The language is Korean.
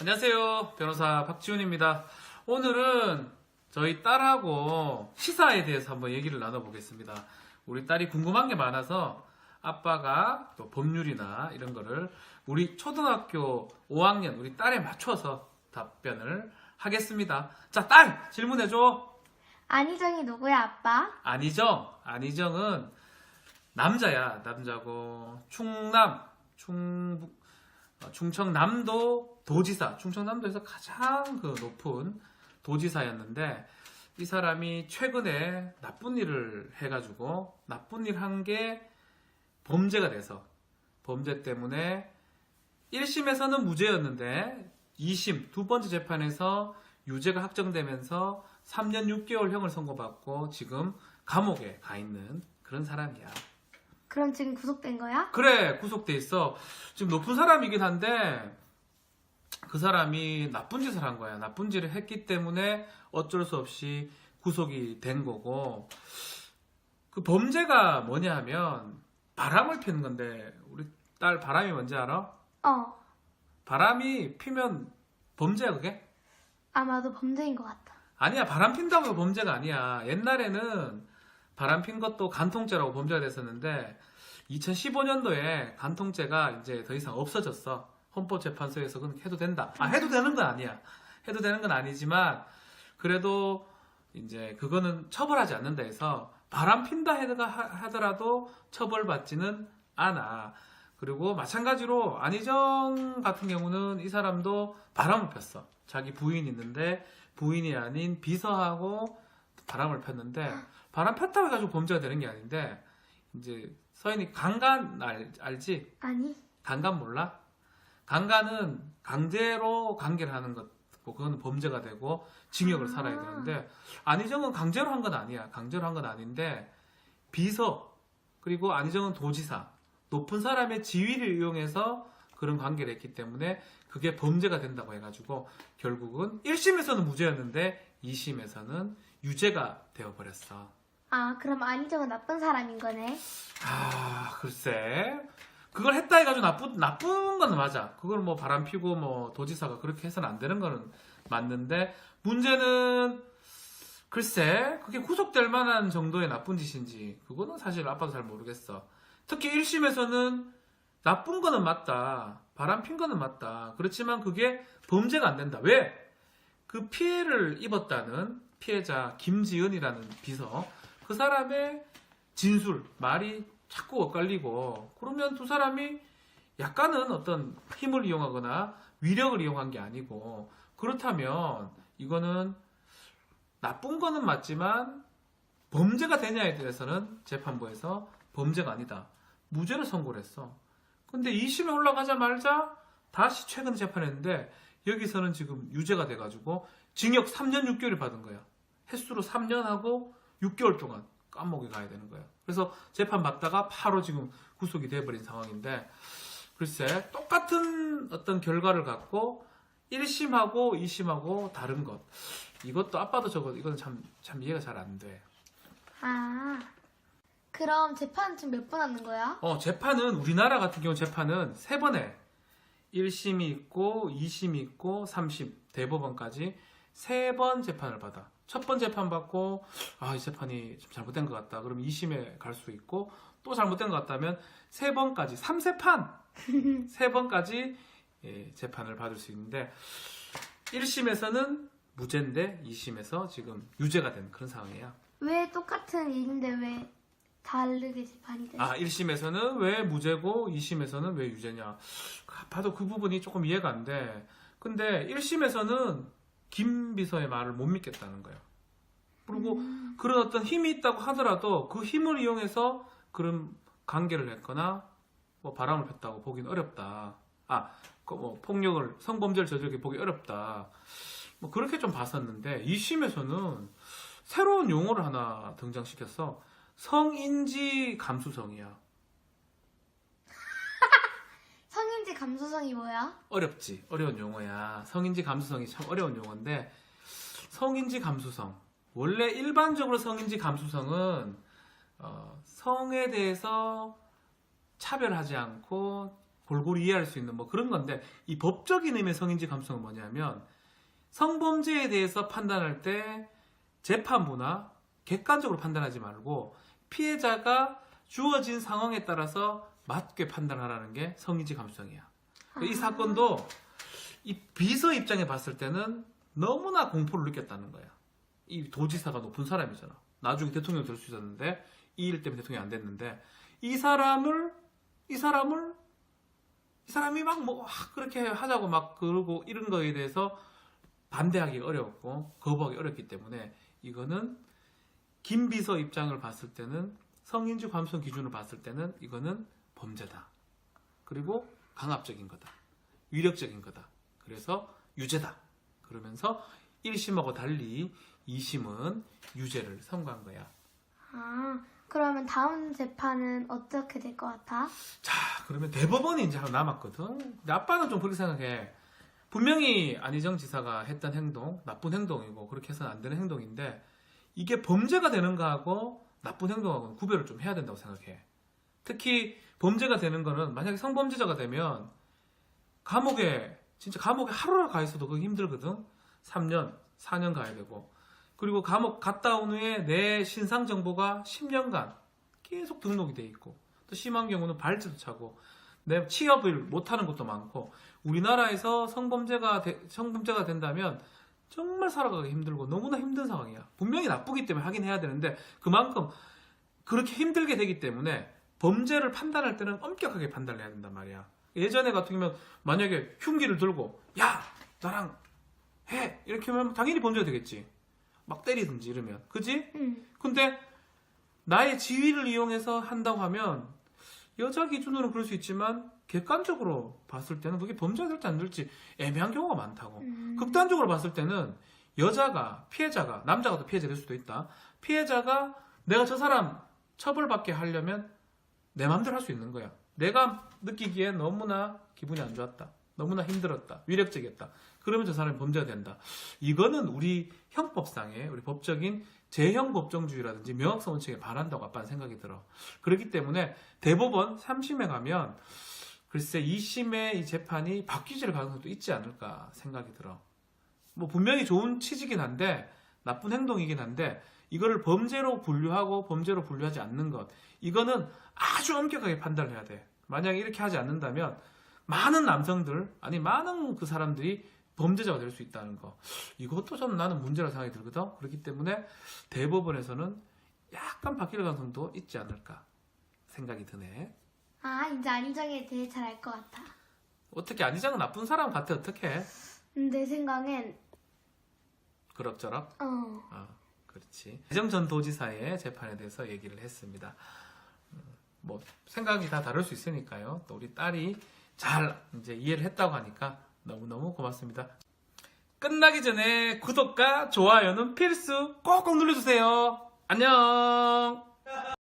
안녕하세요. 변호사 박지훈입니다. 오늘은 저희 딸하고 시사에 대해서 한번 얘기를 나눠보겠습니다. 우리 딸이 궁금한 게 많아서 아빠가 또 법률이나 이런 거를 우리 초등학교 5학년 우리 딸에 맞춰서 답변을 하겠습니다. 자, 딸! 질문해줘. 안희정이 누구야, 아빠? 안희정. 안희정은 남자야. 남자고 충남 충북 어, 충청남도 도지사 충청남도에서 가장 그 높은 도지사였는데 이 사람이 최근에 나쁜 일을 해가지고 나쁜 일 한 게 범죄가 돼서 범죄 때문에 1심에서는 무죄였는데 2심 두 번째 재판에서 유죄가 확정되면서 3년 6개월형을 선고받고 지금 감옥에 가 있는 그런 사람이야. 그럼 지금 구속된 거야? 그래 구속돼 있어 지금 높은 사람이긴 한데 그 사람이 나쁜 짓을 한 거야 나쁜 짓을 했기 때문에 어쩔 수 없이 구속이 된 거고 그 범죄가 뭐냐 하면 바람을 피는 건데 우리 딸 바람이 뭔지 알아? 어. 바람이 피면 범죄야 그게? 아마도 범죄인 것 같다. 아니야 바람 핀다고 범죄가 아니야 옛날에는 바람 핀 것도 간통죄라고 범죄가 됐었는데 2015년도에 간통죄가 이제 더 이상 없어졌어. 헌법재판소에서 그건 해도 된다. 아 해도 되는 건 아니야. 해도 되는 건 아니지만 그래도 이제 그거는 처벌하지 않는다 해서 바람 핀다 하더라도 처벌받지는 않아. 그리고 마찬가지로 안희정 같은 경우는 이 사람도 바람을 폈어. 자기 부인 있는데 부인이 아닌 비서하고 바람을 폈는데 바람 폈다고 해가지고 범죄가 되는 게 아닌데 이제 서인이 강간 알, 알지? 아니? 강간 몰라? 강간은 강제로 관계를 하는 것 그거는 범죄가 되고 징역을 아. 살아야 되는데 안희정은 강제로 한 건 아니야 강제로 한 건 아닌데 비서 그리고 안희정은 도지사 높은 사람의 지위를 이용해서 그런 관계를 했기 때문에 그게 범죄가 된다고 해가지고 결국은 1심에서는 무죄였는데 2심에서는 유죄가 되어버렸어. 아, 그럼 안희정은 나쁜 사람인 거네. 아, 글쎄. 그걸 했다 해가지고 나쁜, 나쁜 건 맞아. 그걸 뭐 바람 피고 뭐 도지사가 그렇게 해서는 안 되는 거는 맞는데, 문제는, 글쎄, 그게 구속될 만한 정도의 나쁜 짓인지, 그거는 사실 아빠도 잘 모르겠어. 특히 1심에서는 나쁜 거는 맞다. 바람 핀 거는 맞다. 그렇지만 그게 범죄가 안 된다. 왜? 그 피해를 입었다는 피해자 김지은이라는 비서, 그 사람의 진술, 말이 자꾸 엇갈리고, 그러면 두 사람이 약간은 어떤 힘을 이용하거나 위력을 이용한 게 아니고, 그렇다면 이거는 나쁜 거는 맞지만 범죄가 되냐에 대해서는 재판부에서 범죄가 아니다. 무죄를 선고를 했어. 근데 2심에 올라가자마자 다시 최근 재판했는데 여기서는 지금 유죄가 돼가지고 징역 3년 6개월을 받은 거야. 횟수로 3년 하고 6개월 동안 감옥에 가야 되는 거예요. 그래서 재판 받다가 바로 지금 구속이 돼버린 상황인데 글쎄 똑같은 어떤 결과를 갖고 1심하고 2심하고 다른 것 이것도 아빠도 저거 이건 참, 참 이해가 잘 안 돼. 아. 그럼 재판 지금 몇 번 하는 거야? 어, 재판은 우리나라 같은 경우 재판은 세 번에 1심이 있고 2심이 있고 3심 대법원까지 세 번 재판을 받아. 첫 번 재판 받고 아, 이 재판이 좀 잘못된 것 같다. 그럼 2심에 갈 수 있고 또 잘못된 것 같다면 세 번까지 3세판 세 번까지 예, 재판을 받을 수 있는데 1심에서는 무죄인데 2심에서 지금 유죄가 된 그런 상황이에요. 왜 똑같은 일인데 왜 다르게 재판이 돼? 아, 1심에서는 왜 무죄고 2심에서는 왜 유죄냐. 봐도 그 부분이 조금 이해가 안 돼. 근데 1심에서는 김 비서의 말을 못 믿겠다는 거예요. 그리고 그런 어떤 힘이 있다고 하더라도 그 힘을 이용해서 그런 관계를 했거나 뭐 바람을 폈다고 보기는 어렵다. 아, 그 뭐 폭력을 성범죄를 저지르게 보기 어렵다. 뭐 그렇게 좀 봤었는데 2심에서는 새로운 용어를 하나 등장시켰어. 성인지 감수성이야. 성인지 감수성이 뭐야? 어렵지. 어려운 용어야. 성인지 감수성이 참 어려운 용어인데 성인지 감수성. 원래 일반적으로 성인지 감수성은 어, 성에 대해서 차별하지 않고 골고루 이해할 수 있는 뭐 그런 건데 이 법적인 의미의 성인지 감성은 뭐냐면 성범죄에 대해서 판단할 때 재판부나 객관적으로 판단하지 말고 피해자가 주어진 상황에 따라서 맞게 판단하라는 게 성인지 감성이야. 이 사건도 이 비서 입장에 봤을 때는 너무나 공포를 느꼈다는 거야. 이 도지사가 높은 사람이잖아. 나중에 대통령 될 수 있었는데 이 일 때문에 대통령이 안 됐는데 이 사람을 이 사람을 이 사람이 막 뭐 그렇게 하자고 막 그러고 이런 거에 대해서 반대하기 어렵고 거부하기 어렵기 때문에 이거는 김 비서 입장을 봤을 때는 성인지 감성 기준으로 봤을 때는 이거는 범죄다. 그리고 강압적인 거다. 위력적인 거다. 그래서 유죄다. 그러면서 1심하고 달리 2심은 유죄를 선고한 거야. 아, 그러면 다음 재판은 어떻게 될 것 같아? 자, 그러면 대법원이 이제 하나 남았거든. 근데 아빠는 좀 그렇게 생각해. 분명히 안희정 지사가 했던 행동, 나쁜 행동이고, 그렇게 해서는 안 되는 행동인데, 이게 범죄가 되는 거하고 나쁜 행동하고는 구별을 좀 해야 된다고 생각해. 특히 범죄가 되는 거는, 만약에 성범죄자가 되면, 감옥에, 진짜 감옥에 하루를 가 있어도 그거 힘들거든? 3년, 4년 가야 되고. 그리고 감옥 갔다 온 후에 내 신상 정보가 10년간 계속 등록이 돼 있고, 또 심한 경우는 발찌도 차고 내 취업을 못하는 것도 많고 우리나라에서 성범죄가 되- 성범죄가 된다면 정말 살아가기 힘들고 너무나 힘든 상황이야. 분명히 나쁘기 때문에 하긴 해야 되는데 그만큼 그렇게 힘들게 되기 때문에 범죄를 판단할 때는 엄격하게 판단을 해야 된단 말이야. 예전에 같은 경우면 만약에 흉기를 들고 야 나랑 해 이렇게 하면 당연히 범죄가 되겠지. 막 때리든지 이러면 그지? 응. 근데 나의 지위를 이용해서 한다고 하면 여자 기준으로 그럴 수 있지만 객관적으로 봤을 때는 그게 범죄가 될지 안 될지 애매한 경우가 많다고. 음. 극단적으로 봤을 때는 여자가 피해자가 남자가 또 피해자 될 수도 있다. 피해자가 내가 저 사람 처벌받게 하려면 내 마음대로 할 수 있는 거야. 내가 느끼기에 너무나 기분이 안 좋았다. 너무나 힘들었다. 위력적이었다. 그러면 저 사람이 범죄가 된다. 이거는 우리 형법상의 우리 법적인 재형 법정주의라든지 명확성 원칙에 반한다고 아빠는 생각이 들어. 그렇기 때문에 대법원 3심에 가면 글쎄 2심의 이 재판이 바뀌질 가능성도 있지 않을까 생각이 들어. 뭐 분명히 좋은 취지긴 한데 나쁜 행동이긴 한데 이거를 범죄로 분류하고 범죄로 분류하지 않는 것 이거는 아주 엄격하게 판단을 해야 돼. 만약에 이렇게 하지 않는다면 많은 남성들 아니 많은 그 사람들이 범죄자가 될 수 있다는 거 이것도 좀 나는 문제라 생각이 들거든. 그렇기 때문에 대법원에서는 약간 바뀔 가능성도 있지 않을까 생각이 드네. 아, 이제 안정에 대해 잘 알 것 같아. 어떻게 안희정은 나쁜 사람 같아 어떻게? 음, 내 생각엔 그럭저럭. 어, 아, 그렇지. 대정 전 도지사의 재판에 대해서 얘기를 했습니다. 음, 뭐 생각이 다 다를 수 있으니까요. 또 우리 딸이 잘 이제 이해를 했다고 하니까 너무너무 고맙습니다. 끝나기 전에 구독과 좋아요는 필수 꼭꼭 눌러주세요. 안녕!